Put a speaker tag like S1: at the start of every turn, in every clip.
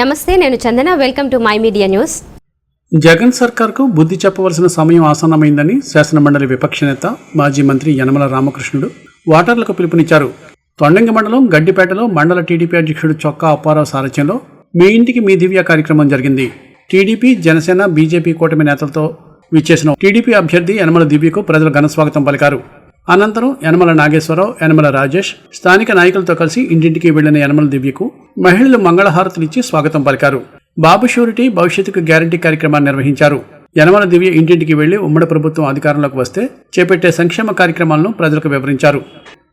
S1: నమస్తే నేను Chandana. Welcome to my media news
S2: Jagan సర్కార్కు బుద్ధి చెప్పవలసిన సమయం ఆసన్నమైందని శాసనమండలి విపక్ష నేత మాజీ మంత్రి యనమల రామకృష్ణుడు ఓటర్లకు పిలుపునిచ్చారు. తొండంగి మండలం గడ్డిపేటలో మండల టీడీపీ అధ్యక్షుడు చొక్కా అప్పారావు సారథ్యంలో మీ ఇంటికి మీ దివ్య కార్యక్రమం జరిగింది. టీడీపీ జనసేన బీజేపీ కూటమి నేతలతో విచ్చేసిన టీడీపీ అభ్యర్థి యనమల దివ్యకు ప్రజలు ఘనస్వాగతం పలికారు. అనంతరం యనమల నాగేశ్వరరావు యనమల రాజేష్ స్థానిక నాయకులతో కలిసి ఇంటింటికి వెళ్ళిన యనమల దివ్యకు మహిళలు మంగళహారతులిచ్చి స్వాగతం పలికారు. బాబు షూరిటీ భవిష్యత్తుకు గ్యారంటీ కార్యక్రమాన్ని నిర్వహించారు. యనమల దివ్య ఇంటింటికి వెళ్ళి ఉమ్మడి ప్రభుత్వం అధికారంలోకి వస్తే చేపట్టే సంక్షేమ కార్యక్రమాలను ప్రజలకు వివరించారు.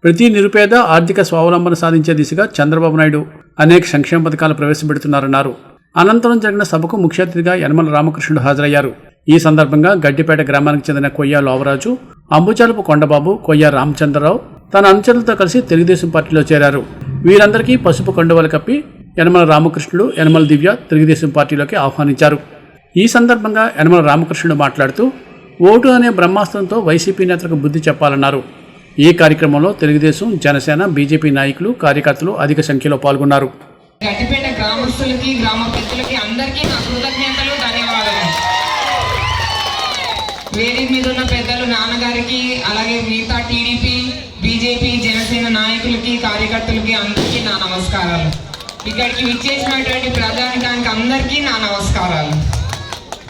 S2: ప్రతి నిరుపేద ఆర్థిక స్వావలంబన సాధించే దిశగా చంద్రబాబు నాయుడు అనేక సంక్షేమ పథకాలు ప్రవేశపెడుతున్నారన్నారు. అనంతరం జరిగిన సభకు ముఖ్య అతిథిగా యనమల రామకృష్ణుడు హాజరయ్యారు. ఈ సందర్భంగా గడ్డిపేట గ్రామానికి చెందిన కొయ్య లోవరాజు అంబుచాలపు కొండబాబు కొయ్య రామచంద్రరావు తన అనుచరులతో కలిసి తెలుగుదేశం పార్టీలో చేరారు. వీరందరికీ పసుపు కండువలు కప్పి యనమల రామకృష్ణుడు యనమల దివ్య తెలుగుదేశం పార్టీలోకి ఆహ్వానించారు. ఈ సందర్భంగా యనమల రామకృష్ణుడు మాట్లాడుతూ ఓటు అనే బ్రహ్మాస్త్రంతో వైసీపీ నేతలకు బుద్ధి చెప్పాలన్నారు. ఈ కార్యక్రమంలో తెలుగుదేశం జనసేన బీజేపీ నాయకులు కార్యకర్తలు అధిక సంఖ్యలో పాల్గొన్నారు.
S3: గ్రామస్తులకి గ్రామ ప్రజలకి అందరికీ నా కృతజ్ఞతలు. కార్యకర్తలకి అందరికీ నా నమస్కారాలు. ఇక్కడికి విచ్చేసినటువంటి ప్రజానికానికి అందరికీ నా నమస్కారాలు.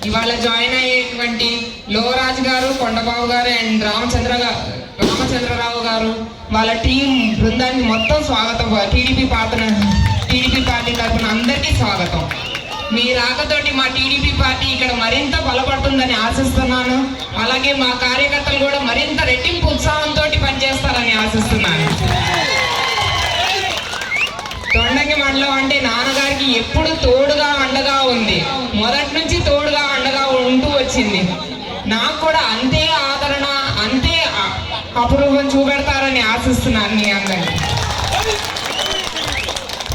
S3: ఇవాళ జాయిన్ అయ్యేటువంటి లోరాజ్ గారు కొండబాబు గారు అండ్ రామచంద్ర రామచంద్రరావు గారు వాళ్ళ టీం బృందానికి మొత్తం స్వాగతం. టీడీపీ పాత్ర టీడీపీ పార్టీ తరఫున అందరికీ స్వాగతం. మీ రాకతోటి మా టీడీపీ పార్టీ ఇక్కడ మరింత బలపడుతుందని ఆశిస్తున్నాను. అలాగే మా కార్యకర్తలు కూడా మరింత రెట్టింపు ఉత్సాహం పనిచేస్తారని ఆశిస్తున్నాను తొండంగి మండలం అంటే నాన్నగారికి ఎప్పుడు తోడుగా అండగా ఉంది. మొదటి నుంచి తోడుగా అండగా ఉంటూ వచ్చింది. నాకు కూడా అంతే ఆదరణ అంతే అ- అపురూపం చూపెడతారని ఆశిస్తున్నాను మీ అందరినీ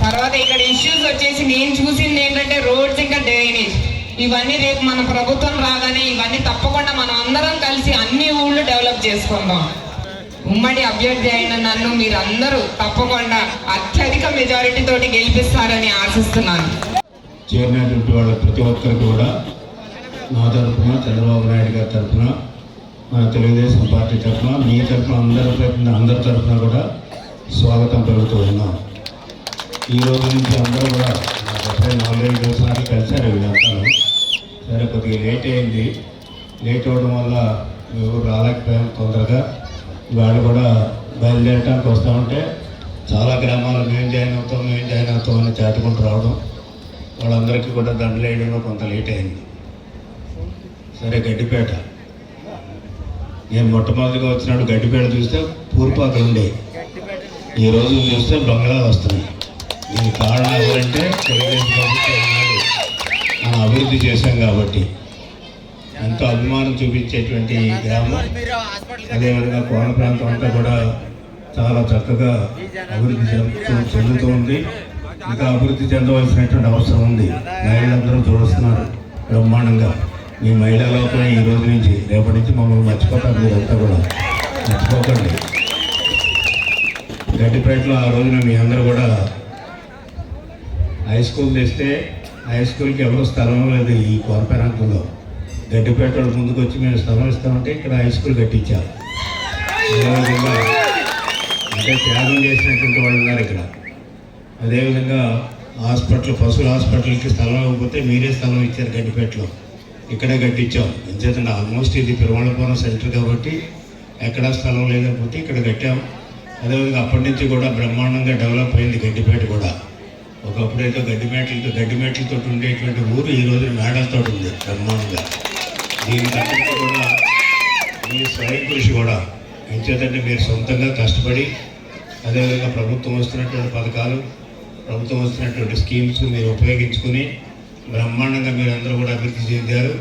S3: తర్వాత ఇక్కడ ఇష్యూస్ వచ్చేసి నేను చూసింది ఏంటంటే రోడ్స్ ఇంకా డ్రైనేజ్ ఇవన్నీ రేపు మన ప్రభుత్వం రాగానే ఇవన్నీ తప్పకుండా మనం అందరం కలిసి అన్ని ఊళ్ళు డెవలప్ చేసుకుందాం. ఉమ్మడి అభ్యర్థి అయిన నన్ను మీరందరూ తప్పకుండా అత్యధిక మెజారిటీ తోటి గెలిపిస్తారని ఆశిస్తున్నాను.
S4: చేరినటువంటి వాళ్ళ ప్రతి ఒక్కరికి కూడా నా తరఫున చంద్రబాబు నాయుడు గారి తరఫున మన తెలుగుదేశం పార్టీ తరఫున మీ తరఫున అందరి తరఫున అందరి తరఫున కూడా స్వాగతం పలుకుతూ ఉన్నాం. ఈ రోజు నుంచి అందరూ కూడా డెబ్బై నాలుగైదు సార్లు కలిశారు వీళ్ళంతా సరే కొద్దిగా లేట్ అయింది. లేట్ అవ్వడం వల్ల ఎవరు రాలేకపోయాం తొందరగా. వాళ్ళు కూడా బయలుదేరటానికి వస్తూ ఉంటే చాలా గ్రామాలు మేము జాయిన్ అవుతాం మేము జాయిన్ అవుతాం అని చాటుకుంటూ రావడం. వాళ్ళందరికీ కూడా దండలు వేయడంలో కొంత లేట్ అయింది. సరే గడ్డిపేట. నేను మొట్టమొదటిగా వచ్చినప్పుడు గడ్డిపేట చూస్తే పూర్పాకలు ఉండే. ఈ రోజు చూస్తే బంగ్లాలు వస్తున్నాయి. దీనికి కారణం ఎవరంటే తెలుగుదేశం ప్రభుత్వం మనం అభివృద్ధి చేశాం కాబట్టి. ఎంతో అభిమానం చూపించేటువంటి గ్రామం. అదేవిధంగా కోన ప్రాంతం అంతా కూడా చాలా చక్కగా అభివృద్ధి చెందుతూ చెందుతూ ఉంది. ఇంకా అభివృద్ధి చెందవలసినటువంటి అవసరం ఉంది. మహిళలందరూ చూస్తున్నారు బ్రహ్మాండంగా. మీ మహిళా లోపల ఈ రోజు నుంచి రేపటి నుంచి మమ్మల్ని మర్చిపోతారు మీరంతా కూడా. మర్చిపోకండి. గడ్డిపేటలో ఆ రోజున మీ అందరూ కూడా హై స్కూల్ తెస్తే హై స్కూల్కి ఎవరు స్థలం లేదు ఈ కోరపేరాంతంలో గడ్డిపేట వాళ్ళు ముందుకు వచ్చి మేము స్థలం ఇక్కడ హై స్కూల్ కట్టించాం అంటే త్యాగం చేసినటువంటి వాళ్ళు ఉన్నారు ఇక్కడ. అదేవిధంగా హాస్పిటల్ పశువుల హాస్పిటల్కి స్థలం ఇవ్వకపోతే మీరే స్థలం ఇచ్చారు గడ్డిపేటలో. ఇక్కడే కట్టించాం. ఎందుకంటే ఆల్మోస్ట్ ఇది పెరుమాళపురం సెంటర్ కాబట్టి ఎక్కడా స్థలం లేకపోతే ఇక్కడ కట్టాం. అదేవిధంగా అప్పటి నుంచి కూడా బ్రహ్మాండంగా డెవలప్ అయింది గడ్డిపేట కూడా. ఒకప్పుడైతే గడ్డిమేటలతో గడ్డిమేటలతో ఉండేటువంటి ఊరు ఈ రోజు మేడలతో ఉంది బ్రహ్మాండంగా. దీనికి కూడా మీ స్వయం కృషి కూడా. ఎంచేతంటే మీరు సొంతంగా కష్టపడి అదేవిధంగా ప్రభుత్వం వస్తున్నటువంటి పథకాలు ప్రభుత్వం వస్తున్నటువంటి స్కీమ్స్ మీరు ఉపయోగించుకుని బ్రహ్మాండంగా మీరు అందరూ కూడా అభివృద్ధి చెందారు.